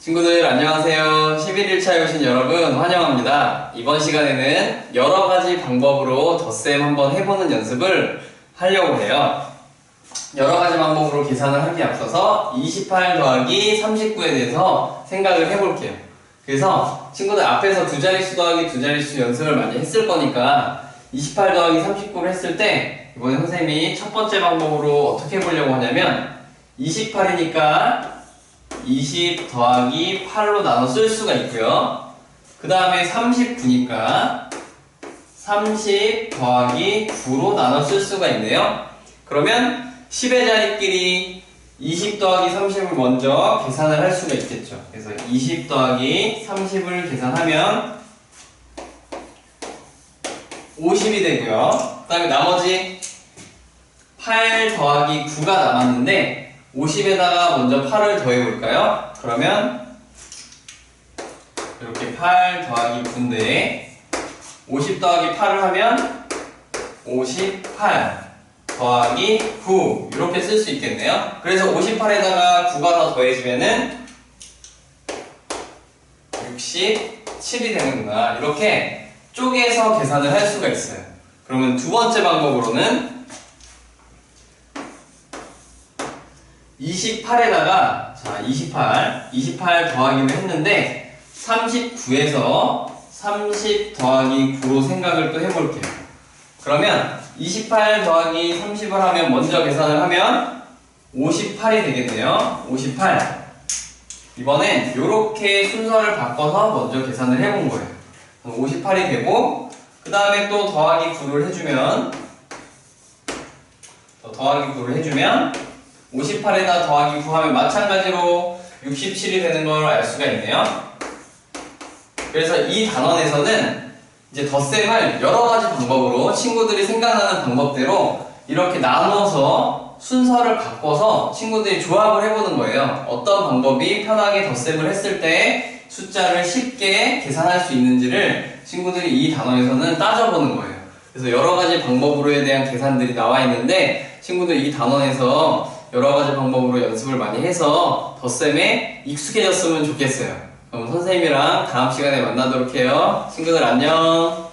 친구들 안녕하세요. 11일차에 오신 여러분 환영합니다. 이번 시간에는 여러 가지 방법으로 덧셈 한번 해보는 연습을 하려고 해요. 여러 가지 방법으로 계산을 하기에 앞서서 28 더하기 39에 대해서 생각을 해볼게요. 그래서 친구들 앞에서 두 자릿수 더하기 두 자릿수 연습을 많이 했을 거니까 28 더하기 39를 했을 때 이번에 선생님이 첫 번째 방법으로 어떻게 해보려고 하냐면 28이니까 20 더하기 8로 나눠 쓸 수가 있고요. 그 다음에 39니까 30 더하기 9로 나눠 쓸 수가 있네요. 그러면 10의 자리끼리 20 더하기 30을 먼저 계산을 할 수가 있겠죠. 그래서 20 더하기 30을 계산하면 50이 되고요. 그 다음에 나머지 8 더하기 9가 남았는데 50에다가 먼저 8을 더해 볼까요? 그러면 이렇게 8 더하기 9인데 50 더하기 8을 하면 58 더하기 9 이렇게 쓸 수 있겠네요. 그래서 58에다가 9가 더 더해지면은 67이 되는구나. 이렇게 쪼개서 계산을 할 수가 있어요. 그러면 두 번째 방법으로는 28에다가 자 28, 28 더하기를 했는데 39에서 30 더하기 9로 생각을 또 해볼게요. 그러면 28 더하기 30을 하면 먼저 계산을 하면 58이 되겠네요. 58. 이번엔 이렇게 순서를 바꿔서 먼저 계산을 해본 거예요. 58이 되고 그 다음에 또 더하기 9를 해주면 더 더하기 9를 해주면 58에다 더하기 9 하면 마찬가지로 67이 되는 걸 알 수가 있네요. 그래서 이 단원에서는 이제 덧셈을 여러 가지 방법으로 친구들이 생각나는 방법대로 이렇게 나눠서 순서를 바꿔서 친구들이 조합을 해보는 거예요. 어떤 방법이 편하게 덧셈을 했을 때 숫자를 쉽게 계산할 수 있는지를 친구들이 이 단원에서는 따져보는 거예요. 그래서 여러 가지 방법으로에 대한 계산들이 나와 있는데 친구들 이 단원에서 여러 가지 방법으로 연습을 많이 해서 덧셈에 익숙해졌으면 좋겠어요. 그럼 선생님이랑 다음 시간에 만나도록 해요. 친구들 안녕.